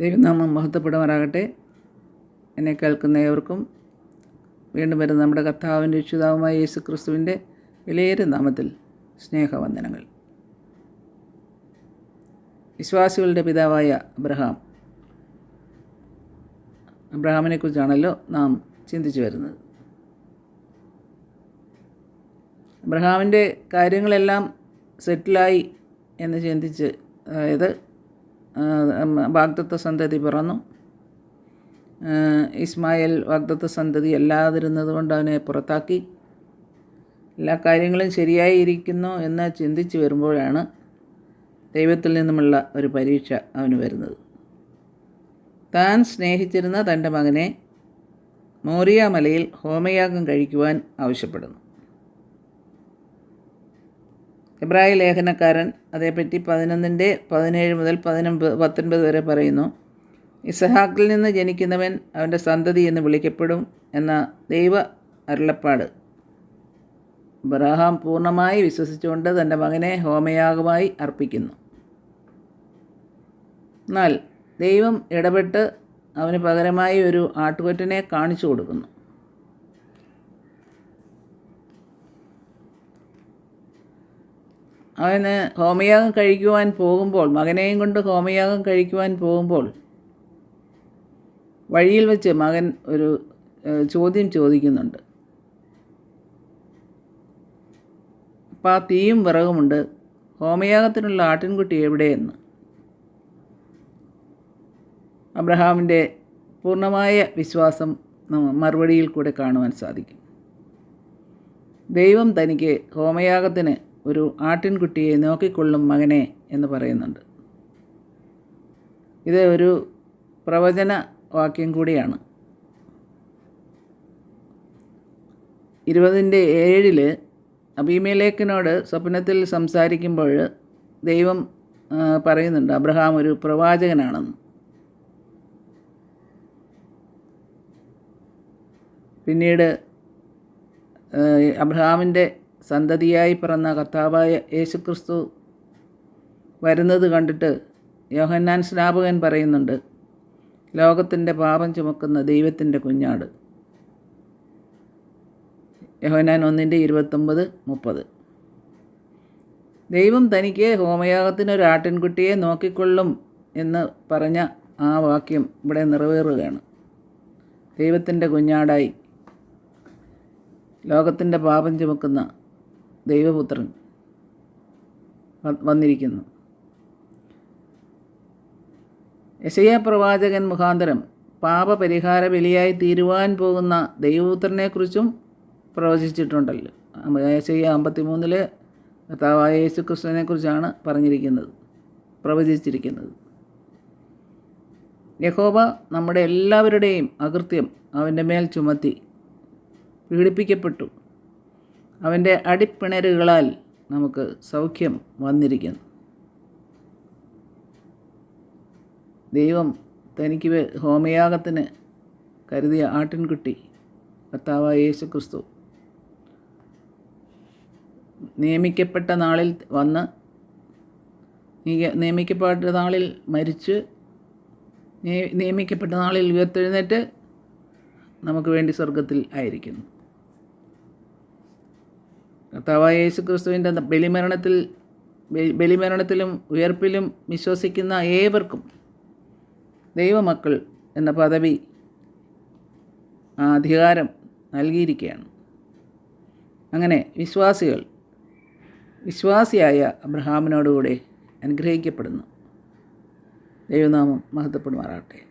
ദൈവനാമം മഹത്വപ്പെടുമാറാകട്ടെ. എന്നെ കേൾക്കുന്ന ഏവർക്കും വീണ്ടും വരുന്ന നമ്മുടെ കർത്താവിന്റെ രക്ഷിതാവുമായ യേശു ക്രിസ്തുവിന്റെ വിലയേറെ നാമത്തിൽ സ്നേഹവന്ദനങ്ങൾ. വിശ്വാസികളുടെ പിതാവായ അബ്രഹാം. അബ്രഹാമിനെ അബ്രഹാമിനെക്കുറിച്ചാണല്ലോ നാം ചിന്തിച്ചു വരുന്നത്. അബ്രഹാമിന്റെ കാര്യങ്ങളെല്ലാം സെറ്റിലായി എന്ന് ചിന്തിച്ച് അതായത് വാഗ്ദത്ത സന്തതി പിറന്നു. ഇസ്മായിൽ വാഗ്ദത്ത സന്തതി അല്ലാതിരുന്നത് കൊണ്ട് അവനെ പുറത്താക്കി. എല്ലാ കാര്യങ്ങളും ശരിയായി ഇരിക്കുന്നു എന്ന് ചിന്തിച്ച് വരുമ്പോഴാണ് ദൈവത്തിൽ നിന്നുമുള്ള ഒരു പരീക്ഷ അവന് വരുന്നത്. താൻ സ്നേഹിച്ചിരുന്ന തന്റെ മകനെ മോറിയ മലയിൽ ഹോമയാഗം കഴിക്കുവാൻ ആവശ്യപ്പെടുന്നു. എബ്രായ ലേഖനക്കാരൻ അതേപ്പറ്റി പതിനൊന്നിന്റെ പതിനേഴ് മുതൽ പതിനൊമ്പത് പത്തൊൻപത് വരെ പറയുന്നു ഇസഹാക്കിൽ നിന്ന് ജനിക്കുന്നവൻ അവന്റെ സന്തതി എന്ന് വിളിക്കപ്പെടും എന്ന ദൈവ അരുളപ്പാട്. ബറാഹാം പൂർണമായി വിശ്വസിച്ചുകൊണ്ട് തന്റെ മകനെ ഹോമയാഗമായി അർപ്പിക്കുന്നു. എന്നാൽ ദൈവം ഇടപെട്ട് അവന് പകരമായി ഒരു ആട്ടുകൊറ്റനെ കാണിച്ചു കൊടുക്കുന്നു. അവന് ഹോമയാഗം കഴിക്കുവാൻ പോകുമ്പോൾ മകനെയും കൊണ്ട് ഹോമയാഗം കഴിക്കുവാൻ പോകുമ്പോൾ വഴിയിൽ വെച്ച് മകൻ ഒരു ചോദ്യം ചോദിക്കുന്നുണ്ട്. അപ്പോൾ ആ തീയും വിറകുമുണ്ട്. ഹോമയാഗത്തിനുള്ള ആട്ടിൻകുട്ടി എവിടെയെന്ന്? അബ്രഹാമിന്റെ പൂർണമായ വിശ്വാസം മറുപടിയിൽ കൂടെ കാണുവാൻ സാധിക്കും. ദൈവം തനിക്ക് ഹോമയാഗത്തിന് ഒരു ആട്ടിൻകുട്ടിയെ നോക്കിക്കൊള്ളും മകനെ എന്ന് പറയുന്നുണ്ട്. ഇത് ഒരു പ്രവചന വാക്യം കൂടിയാണ്. ഇരുപതിന്റെ ഏഴിൽ അബീമേലേക്കിനോട് സ്വപ്നത്തിൽ സംസാരിക്കുമ്പോൾ ദൈവം പറയുന്നുണ്ട് അബ്രഹാം ഒരു പ്രവാചകനാണെന്ന്. പിന്നീട് അബ്രഹാമിന്റെ സന്തതിയായി പിറന്ന കർത്താവായ യേശുക്രിസ്തു വരുന്നത് കണ്ടിട്ട് യോഹന്നാൻ സ്നാപകൻ പറയുന്നുണ്ട് ലോകത്തിന്റെ പാപം ചുമക്കുന്ന ദൈവത്തിന്റെ കുഞ്ഞാട്. യോഹന്നാൻ ഒന്നിന്റെ ഇരുപത്തൊമ്പത് മുപ്പത്. ദൈവം തനിക്ക് ഹോമയാഗത്തിന് ഒരു ആട്ടിൻകുട്ടിയെ നോക്കിക്കൊള്ളും എന്ന് പറഞ്ഞ ആ വാക്യം ഇവിടെ നിറവേറുകയാണ്. ദൈവത്തിന്റെ കുഞ്ഞാടായി ലോകത്തിന്റെ പാപം ചുമക്കുന്ന ദൈവപുത്രൻ വന്നിരിക്കുന്നു. യശയ പ്രവാചകൻ മുഖാന്തരം പാപപരിഹാര ബലിയായി തീരുവാൻ പോകുന്ന ദൈവപുത്രനെക്കുറിച്ചും പ്രവചിച്ചിട്ടുണ്ടല്ലോ. യശയ അമ്പത്തി മൂന്നിൽ കർത്താവായ യേശു ക്രിസ്തുവിനെക്കുറിച്ചാണ് പറഞ്ഞിരിക്കുന്നത് പ്രവചിച്ചിരിക്കുന്നത്. യഹോബ നമ്മുടെ എല്ലാവരുടെയും അകൃത്യം അവന്റെ മേൽ ചുമത്തി പീഡിപ്പിക്കപ്പെട്ടു. അവന്റെ അടിപ്പിണരുകളാൽ നമുക്ക് സൗഖ്യം വന്നിരിക്കുന്നു. ദൈവം തനിക്ക് ഹോമയാഗത്തിന് കരുതിയ ആട്ടിൻകുട്ടി കർത്താവായ യേശു ക്രിസ്തു നിയമിക്കപ്പെട്ട നാളിൽ വന്ന് നിയമിക്കപ്പെട്ട നാളിൽ മരിച്ച് നിയമിക്കപ്പെട്ട നാളിൽ ഉയർത്തെഴുന്നേറ്റ് നമുക്ക് വേണ്ടി സ്വർഗത്തിൽ ആയിരിക്കുന്നു. കർത്താവായ യേശു ക്രിസ്തുവിന്റെ ബലിമരണത്തിൽ ബലിമരണത്തിലും ഉയർപ്പിലും വിശ്വസിക്കുന്ന ഏവർക്കും ദൈവമക്കൾ എന്ന പദവി ആ അധികാരം നൽകിയിരിക്കുകയാണ്. അങ്ങനെ വിശ്വാസികൾ വിശ്വാസിയായ അബ്രഹാമിനോടുകൂടെ അനുഗ്രഹിക്കപ്പെടുന്നു. ദൈവനാമം മഹത്വപ്പെടുമാറാകട്ടെ.